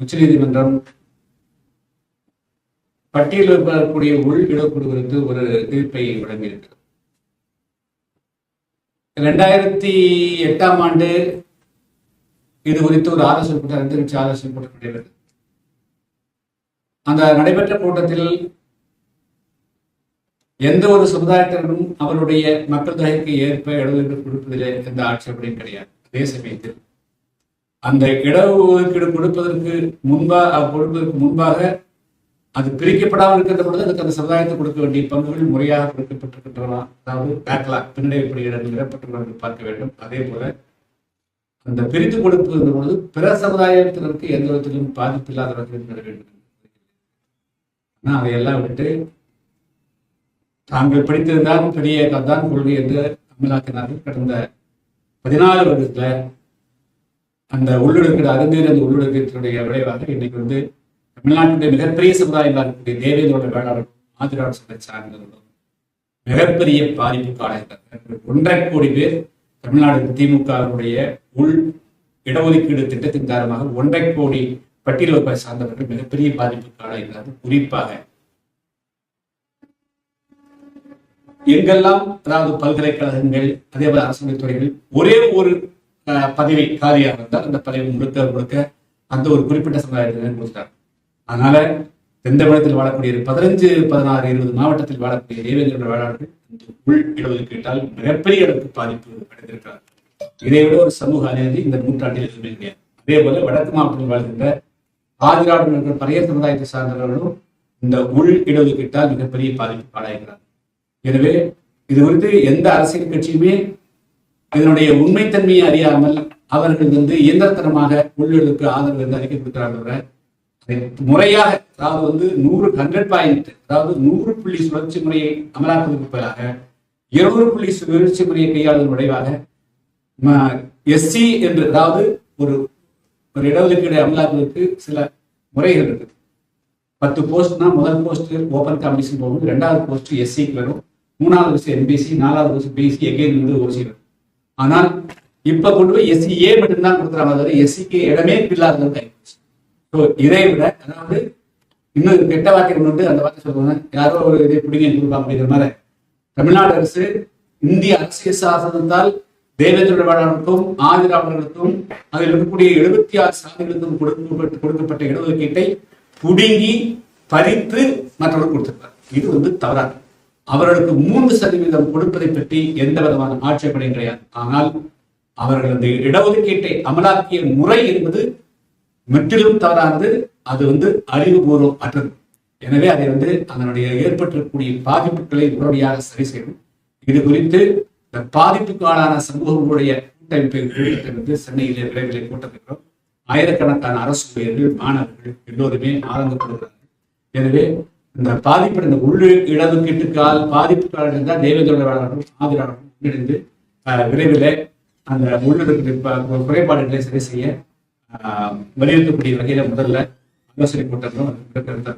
உச்சநீதிமன்றம் பட்டியலில் வரக்கூடிய உள் இடஒதுக்கீடு குறித்து ஒரு தீர்ப்பை வழங்கியிருக்கிறது இரண்டாயிரத்தி எட்டாம் ஆண்டு இது குறித்து ஒரு ஆலோசனை கூட்டம் ரெண்டு கட்சி ஆலோசனை கூட்டம் நடைபெற்றது. அந்த நடைபெற்ற கூட்டத்தில் எந்த ஒரு சமுதாயத்தினரும் அவருடைய மக்கள் தொகைக்கு ஏற்ப இடஒதுக்கீடு கொடுப்பதில் எந்த ஆட்சேபனையும் கிடையாது. அதே சமயத்தில் அந்த இடஒதுக்கீடு கொடுப்பதற்கு முன்பாக கொடுப்பதற்கு முன்பாக அது பிரிக்கப்படாமல் இருக்கின்ற பொழுது அதுக்கு அந்த சமுதாயத்தை கொடுக்க வேண்டிய பங்குகள் முறையாக கொடுக்கப்பட்டிருக்கின்றன. அதாவது பேக்லாக் பின்னடைவுப்படி இடங்கள் பார்க்க வேண்டும். அதே போல அந்த பிரித்து கொடுக்கின்ற பொழுது பிற சமுதாயத்தினருக்கு எந்த விதத்திலும் பாதிப்பு இல்லாத வகையில் வேண்டும். ஆனால் அதையெல்லாம் விட்டு தாங்கள் படித்திருந்தால் பெரிய கதான் கொள்கை என்று அமலாக்கினார்கள். கடந்த பதினாலு வருடத்துல அந்த உள்ளொடுக்கீடு அறிஞர் அந்த உள்ளொடுக்கீட்டினுடைய விளைவாக இன்னைக்கு வந்து தமிழ்நாட்டினுடைய மிகப்பெரிய சமுதாயமாக இருக்கக்கூடிய தேவேந்திரோட வேளாண் ஆதிராட சபை சார்ந்தவர்களும் மிகப்பெரிய பாதிப்புக்கு ஆளாயிருக்காங்க ஒன்றரை கோடி பேர் தமிழ்நாடு திமுகவுடைய உள் இடஒதுக்கீடு திட்டத்தின் காரணமாக ஒன்றரை கோடி பட்டியல் வகுப்பை சார்ந்தவர்கள் மிகப்பெரிய பாதிப்புக்கு ஆளாகிறார்கள் குறிப்பாக எங்கெல்லாம் அதாவது பல்கலைக்கழகங்கள் அதே போல அரசு துறைகள் ஒரே ஒரு பதவி காலியாக இருந்தால் அந்த பதவி முழுக்க முழுக்க அந்த ஒரு குறிப்பிட்ட சமுதாயத்தினர் கொடுத்தார். அதனால தென்தமிழகத்தில் வாழக்கூடிய பதினஞ்சு பதினாறு இருபது மாவட்டத்தில் வாழக்கூடிய தேவேந்திர வேளாளர்கள் இந்த உள் இடஒதுக்கீட்டால் மிகப்பெரிய அளவுக்கு பாதிப்பு அடைந்திருக்கிறார் இதை விட ஒரு சமூக அநீதி இந்த நூற்றாண்டில் எதுவுமே கிடையாது. அதே போல வடக்கு மாவட்டத்தில் வாழ்கின்ற ஆதிராடுகள் பழைய சமுதாயத்தை சார்ந்தவர்களும் இந்த உள் இடஒதுக்கீட்டால் மிகப்பெரிய பாதிப்பு ஆளாகிறார் எனவே இது குறித்து எந்த அரசியல் கட்சியுமே இதனுடைய உண்மைத்தன்மையை அறியாமல் அவர்கள் வந்து இயந்திரத்தனமாக உள்ளிழுக்கு ஆதரவு என்று அறிக்கை கொடுக்கிறார்கள் முறையாக அதாவது வந்து நூறு ஹண்ட்ரட் பாயிண்ட் அதாவது நூறு புள்ளி சுழற்சி முறையை அமலாக்குவதற்கு பதிலாக இருநூறு புள்ளி சுழற்சி முறையை கையாளுவதன் விளைவாக எஸ்சி என்று அதாவது ஒரு ஒரு இடஒதுக்கீடு அமலாக்குவதற்கு சில முறைகள் இருக்குது பத்து போஸ்ட்னா முதல் போஸ்ட் ஓபன் காம்படிஷன் போகும் ரெண்டாவது போஸ்ட் எஸ்சிக்கு வரும் மூணாவது வருஷம் என்பிசி நாலாவது வருஷம் பிசி எகைன் வந்து ஓசி வரும். ஆனால் இப்ப கொண்டு போய் எஸ்சி ஏ மட்டும்தான் கொடுக்குறாங்க அதாவது எஸ்சிக்கு இடமே இல்லாதது ஸோ இதை விட அதாவது இன்னும் கெட்ட வாக்கியம் கொண்டு அந்த வாக்கை சொல்லுவாங்க. யாரோ ஒரு இதை பிடிங்க கொடுப்பாங்க அப்படிங்கிற மாதிரி. தமிழ்நாடு அரசு இந்திய அரசியல் சாசனத்தால் தேவேந்திர வேளாண்மைக்கும் ஆதிராமர்களுக்கும் அதில் இருக்கக்கூடிய எழுபத்தி ஆறு சாதிகளுக்கும் கொடுக்கப்பட்ட கொடுக்கப்பட்ட இடஒதுக்கீட்டை புடுங்கி பறித்து மற்றவர்கள் கொடுத்திருப்பார் இது வந்து தவறாக அவர்களுக்கு மூன்று சதவீதம் கொடுப்பதை பற்றி எந்த விதமான ஆட்சேபனை கிடையாது. ஆனால் அவர்கள் அந்த இடஒதுக்கீட்டை அமலாக்கிய முறை என்பது முற்றிலும் தவறானது. அது வந்து அறிவுபூர்வம் அற்றது. எனவே அதை வந்து அதனுடைய ஏற்பட்டிருக்கக்கூடிய பாதிப்புகளை உடனடியாக சரி செய்யணும். இது குறித்து இந்த பாதிப்புக்கு ஆளான சமூகங்களுடைய கூட்டமைப்பை கூட்டத்தை வந்து சென்னையிலே விரைவில் கூட்டத்திற்கிறோம் ஆயிரக்கணக்கான அரசு ஊழியர்கள் மாணவர்கள் எல்லோருமே ஆரம்பப்படுகிறார்கள் எனவே இந்த பாதிப்பு இந்த உள்ளு இடஒதுக்கீட்டுக்கால் பாதிப்புக்காக இருந்தால் தேவேந்திர வேளாளர்களும் ஆதரவாளர்களும் ஒன்றிணைந்து விரைவில் அந்த உள்ளிருக்கிற குறைபாடுகளை சரி செய்ய ஆஹ், வலியுறுத்தக்கூடிய வகையில முதல்ல ஆலோசனை கூட்டத்தும் கருத்தாக